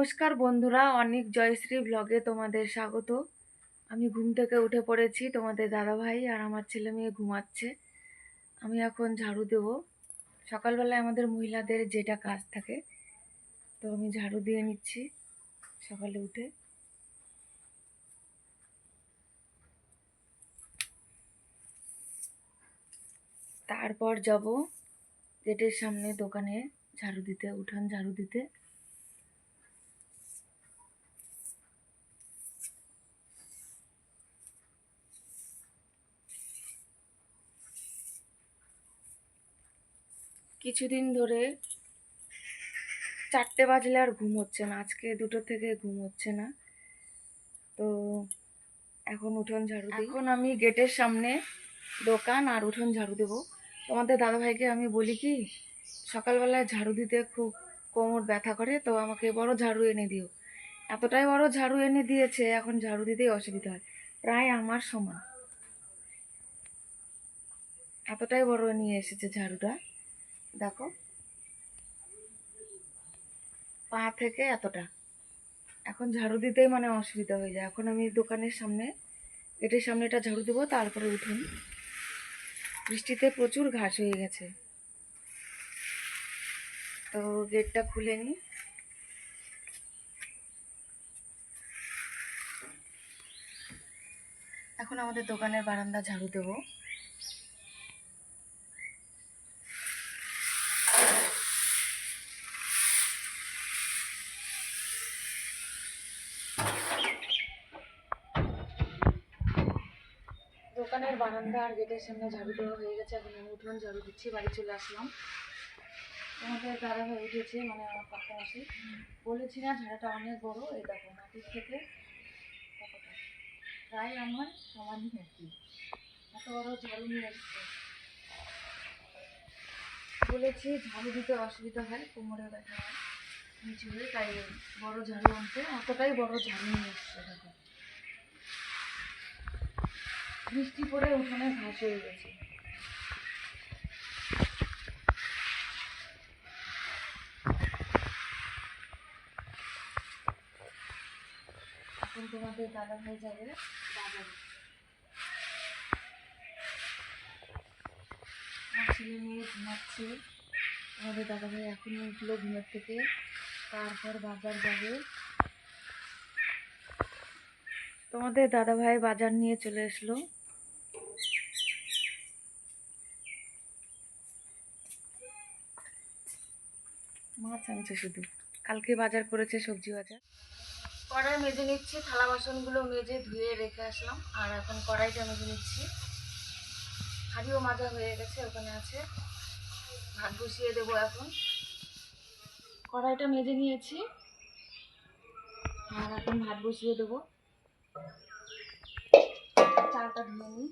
নমস্কার বন্ধুরা, অনেক জয়শ্রী ব্লগে তোমাদের স্বাগত। আমি ঘুম থেকে উঠে পড়েছি তোমাদের দাদাভাই আর আমার ছেলে মেয়ে ঘুমাচ্ছে। আমি এখন ঝাড়ু দেব। সকালবেলায় আমাদের মহিলাদের যেটা কাজ থাকে, তো আমি ঝাড়ু দিয়ে নিচ্ছি সকালে উঠে। তারপর যাব গেটের সামনে দোকানে ঝাড়ু দিতে, উঠান ঝাড়ু দিতে। কিছুদিন ধরে চারটে বাজলে আর ঘুম হচ্ছে না। আজকে দুটো থেকে ঘুম হচ্ছে না। তো এখন উঠোন ঝাড়ু এখন আমি গেটের সামনে দোকান আর উঠোন ঝাড়ু দেবো। তোমাদের দাদাভাইকে আমি বলি কি, সকালবেলায় ঝাড়ু দিতে খুব কোমর ব্যথা করে, তো আমাকে বড় ঝাড়ু এনে দিও। এতটাই বড় ঝাড়ু এনে দিয়েছে, এখন ঝাড়ু দিতেই অসুবিধা হয়। প্রায় আমার সমান। এতটাই বড় নিয়ে এসেছে ঝাড়ুটা। দেখো। পা থেকে এতটা। এখন ঝাড়ু দিতেই মানে অসুবিধা হয়ে যায়। এখন আমি দোকানের সামনে, গেটের সামনে এটা ঝাড়ু দেবো, তারপরে উঠুন। বৃষ্টিতে প্রচুর ঘাস হয়ে গেছে। তো গেটটা খুলে নিই। এখন আমাদের দোকানের বারান্দা ঝাড়ু দেবো। দোকানের বারান্দা আর গেটের সামনে ঝাড়ু দেওয়া হয়ে গেছে। এখন আমি উঠোন ঝাড়ু দিচ্ছি, বাড়ি চলে আসলাম। আমাদের দাদা হয়ে উঠেছে মানে আমার পাশে আসে বলেছি না, ঝাড়াটা অনেক বড়, এই দেখো, মাটির থেকে প্রায় আমার সমানই আর কি এত বড় ঝাড়ু নিয়ে আসছে বলেছি ঝাড়ু দিতে অসুবিধা হয়, কোমরে ব্যথা হয়, নিচু হয়ে, তাই বড় ঝাড়ু আনতে, অতটাই বড় ঝাড়ু নিয়ে এসছে, দেখো। বৃষ্টি পড়ে উঠোনে ঘাস হয়ে গেছে। এখন তোমাদের দাদা ভাই যাবে বাজারে ছেলে মেয়ে ঘুমাচ্ছে। আমাদের দাদা ভাই এখন উঠল ঘুমের থেকে। তারপর বাজার যাবে। তোমাদের দাদা ভাই বাজার নিয়ে চলে আসলো। মাছ আনছে শুধু। কালকে বাজার করেছে সবজি বাজার। কড়াই মেজে নিচ্ছি, থালা বাসনগুলো মেজে ধুয়ে রেখে আসলাম। আর এখন কড়াইটা মেজে নিচ্ছি। হাঁড়িও মাজা হয়ে গেছে, ওখানে আছে। ভাত বসিয়ে দেবো এখন। কড়াইটা মেজে নিয়েছি। আর এখন ভাত বসিয়ে দেবো। চালটা ধুয়ে নিই।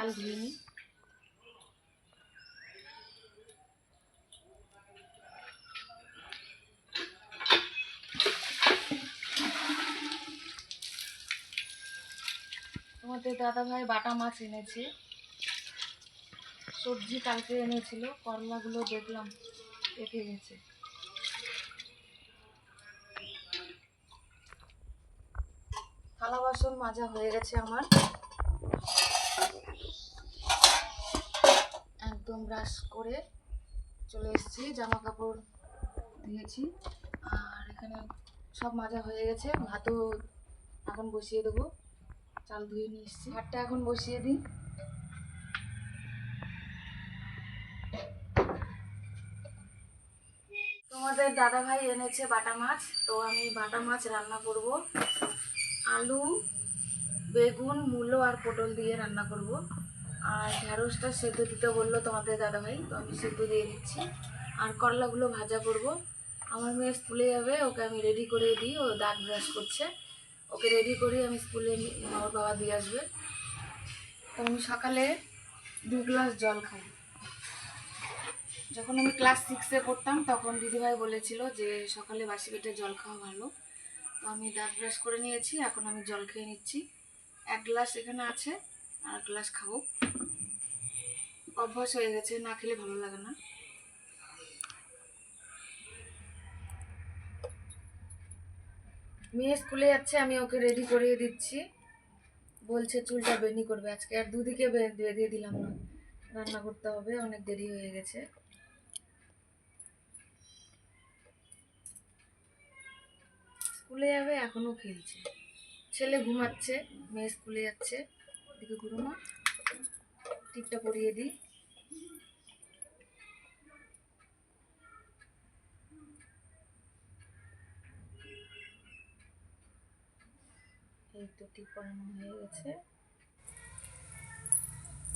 চাল ধুয়ে নিই। তোমাদের দাদা ভাই বাটা মাছ এনেছে। সবজি কালকে এনেছিল করলাগুলো দেখলাম, পেকে গেছে। থালা বাসন মাজা হয়ে গেছে আমার। একদম ব্রাশ করে চলে এসেছি জামা কাপড় দিয়েছি। আর এখানে সব মাজা হয়ে গেছে, ভাতও এখন বসিয়ে দেবো। চাল ধুয়ে নিয়ে এসেছি। ভাতটা এখন বসিয়ে দিই। তোমাদের দাদা ভাই এনেছে বাটা মাছ, তো আমি বাটা মাছ রান্না করব। আলু, বেগুন, মূলো আর পটল দিয়ে রান্না করব। আর ঢ্যাঁড়সটা সেদ্ধ দিতে বলল তোমাদের দাদা ভাই তো আমি সেদ্ধ দিয়ে দিচ্ছি। আর করলাগুলো ভাজা করব। আমার মেয়ে স্কুলে যাবে, ওকে আমি রেডি করে দিই ও দাঁত ব্রাশ করছে। ওকে রেডি করে আমি স্কুলে আমার বাবা দিয়ে আসবে। তো আমি সকালে দু গ্লাস জল খাই। যখন আমি ক্লাস সিক্সে পড়তাম, তখন দিদিভাই বলেছিল যে সকালে বাসি পেটে জল খাওয়া ভালো। তো আমি দাঁত ব্রাশ করে নিয়েছি, এখন আমি জল খেয়ে নিচ্ছি। এক গ্লাস এখানে আছে, আর গ্লাস খাব। অভ্যাস হয়ে গেছে, না খেলে ভালো লাগে না। মেয়ে স্কুলে যাচ্ছে, আমি ওকে রেডি করিয়ে দিচ্ছি। বলছে চুলটা বেনি করবে আজকে, আর দুদিকে বেঁধে দিলাম। না রান্না করতে হবে, অনেক দেরি হয়ে গেছে। স্কুলে যাবে এখনও খেলছে। ছেলে ঘুমাচ্ছে, মেয়ে স্কুলে যাচ্ছে। এদিকে ঘুরোনো টিপটা পরিয়ে দিই। এই হয়ে গেছে।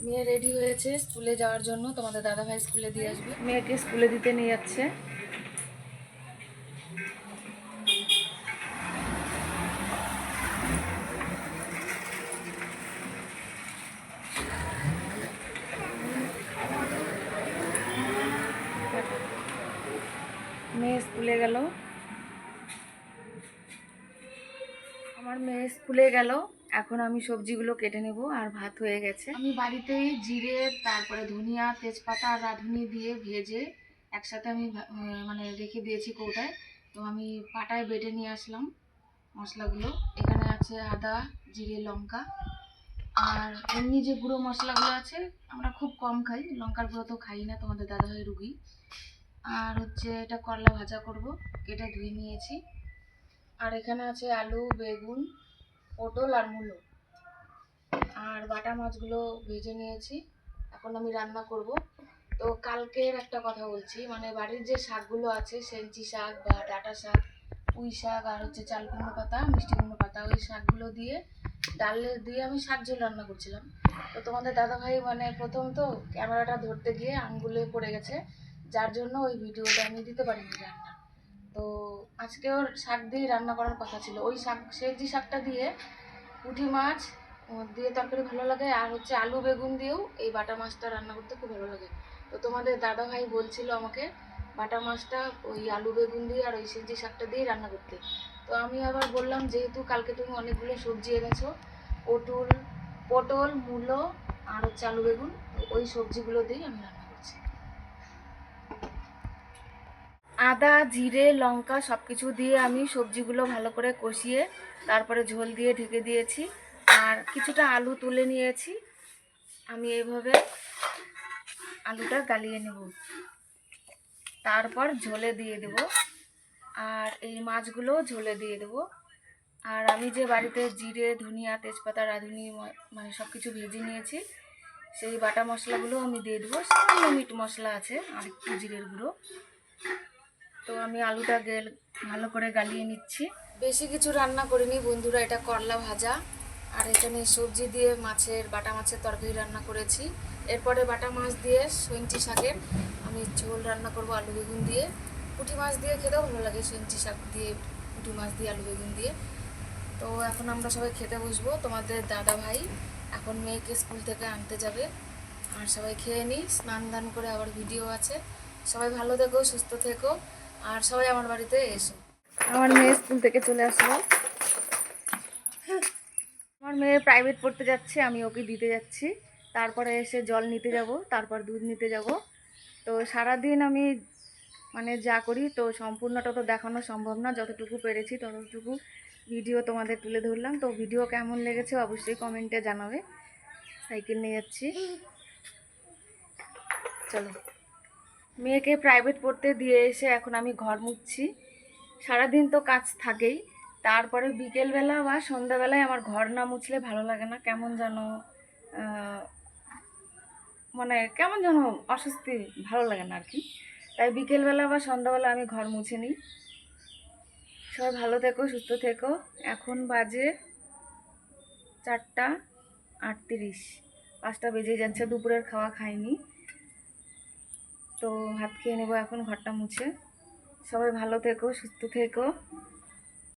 মেয়ে রেডি হয়েছে, স্কুলে যাওয়ার জন্য তোমাদের দাদা ভাই স্কুলে দিয়ে আসবে। মেয়েকে স্কুলে দিতে নিয়ে যাচ্ছে মেয়ে স্কুলে গেল স্কুলে গেল। এখন আমি সবজিগুলো কেটে নেব আর ভাত হয়ে গেছে। আমি বাড়িতেই জিরে, তারপরে ধনিয়া, তেজপাতা আর রাঁধুনি দিয়ে ভেজে একসাথে আমি মানে রেখে দিয়েছি কৌটায়। তো আমি পাটায় বেটে নিয়ে আসলাম মশলাগুলো। এখানে আছে আদা, জিরে, লঙ্কা। আর এমনি যে গুঁড়ো মশলাগুলো আছে, আমরা খুব কম খাই। লঙ্কার গুঁড়ো তো খাই না, তোমাদের দাদাভাই রুগী। আর হচ্ছে এটা করলা ভাজা করব, কেটে ধুয়ে নিয়েছি। আর এখানে আছে আলু, বেগুন পটল আর মূলো। আর বাটা মাছগুলো ভেজে নিয়েছি। এখন আমি রান্না করব। তো কালকের একটা কথা বলছি মানে বাড়ির যে শাকগুলো আছে সেঞ্চি শাক বা ডাঁটা শাক, পুঁই শাক আর হচ্ছে চাল কুমড়ো পাতা মিষ্টি কুমড়ো পাতা, ওই শাকগুলো দিয়ে, ডালে দিয়ে আমি শাক ঝোল রান্না করছিলাম। তো তোমাদের দাদাভাই মানে প্রথম তো ক্যামেরাটা ধরতে গিয়ে আঙ্গুলে পড়ে গেছে, যার জন্য ওই ভিডিওটা আমি দিতে পারিনি রান্না। তো আজকে ওর শাক দিয়ে রান্না করার কথা ছিল। ওই শাক, সেজি শাকটা দিয়ে পুঁটি মাছ দিয়ে তরকারি ভালো লাগে, আর হচ্ছে আলু বেগুন দিয়েও এই বাটা মাছটা রান্না করতে খুব ভালো লাগে। তো তোমাদের দাদা ভাই বলছিল আমাকে, বাটা মাছটা ওই আলু বেগুন দিয়ে আর ওই সেজি শাকটা দিয়ে রান্না করতে। তো আমি আবার বললাম, যেহেতু কালকে তুমি অনেকগুলো সবজি এনেছো, পটল পটল, মূলো আর হচ্ছে আলু বেগুন ওই সবজিগুলো দিয়েই আমি রান্না করছি আদা, জিরে, লঙ্কা সব কিছু দিয়ে আমি সবজিগুলো ভালো করে কষিয়ে তারপরে ঝোল দিয়ে ঢেকে দিয়েছি। আর কিছুটা আলু তুলে নিয়েছি। আমি এইভাবে আলুটা গালিয়ে নেব। তারপর ঝোলে দিয়ে দেব। আর এই মাছগুলো ঝোলে দিয়ে দেব। আর আমি যে বাড়িতে জিরে, ধনিয়া, তেজপাতা, রাঁধুনি মানে সব কিছু ভেজে নিয়েছি, সেই বাটা মশলাগুলো আমি দিয়ে দেবো। সামান্য মিট মশলা আছে, আর একটু জিরের গুঁড়ো। তো আমি আলুটা গেল ভালো করে গালিয়ে নিচ্ছি। বেশি কিছু রান্না করিনি বন্ধুরা, এটা করলা ভাজা। আর এখানে সবজি দিয়ে মাছের বাটা মাছের তরকারি রান্না করেছি। এরপরে বাটা মাছ দিয়ে সঞ্চি শাকের আমি ঝোল রান্না করব আলু বেগুন দিয়ে। পুঁটি মাছ দিয়ে খেতেও ভালো লাগে সঞ্চি শাক দিয়ে, পুঁটি মাছ দিয়ে, আলু বেগুন দিয়ে। তো এখন আমরা সবাই খেতে বসবো। তোমাদের দাদা ভাই এখন মেয়েকে স্কুল থেকে আনতে যাবে। আর সবাই খেয়ে নিই স্নান দান করে আবার ভিডিও আছে। সবাই ভালো থেকো, সুস্থ থেকো। আর সবাই আমার বাড়িতে এসো। আমার মেয়ে স্কুল থেকে চলে আসলো। আমার মেয়ে প্রাইভেট পড়তে যাচ্ছে, আমি ওকে দিতে যাচ্ছি। তারপরে এসে জল নিতে যাব, তারপর দুধ নিতে যাব। তো সারাদিন আমি মানে যা করি, তো সম্পূর্ণটা তো দেখানো সম্ভব না। যতটুকু পেরেছি, ততটুকু ভিডিও তোমাদের তুলে ধরলাম। তো ভিডিও কেমন লেগেছে অবশ্যই কমেন্টে জানাবে। সাইকেল নিয়ে যাচ্ছি। চলো। মেয়েকে প্রাইভেট পড়তে দিয়ে এসে এখন আমি ঘর মুছছি। সারাদিন তো কাজ থাকেই। তারপরে বিকেলবেলা বা সন্ধ্যাবেলায় আমার ঘর না মুছলে ভালো লাগে না। কেমন যেন মানে কেমন যেন অস্বস্তি, ভালো লাগে না আর কি তাই বিকেলবেলা বা সন্ধ্যাবেলা আমি ঘর মুছে নিই। সবাই ভালো থেকো, সুস্থ থেকো। এখন বাজে চারটা আটত্রিশ। পাঁচটা বেজে যাচ্ছে, দুপুরের খাওয়া খাইনি। তো হাত খেয়ে নেব এখন ঘরটা মুছে। সবাই ভালো থেকো সুস্থ থেকো।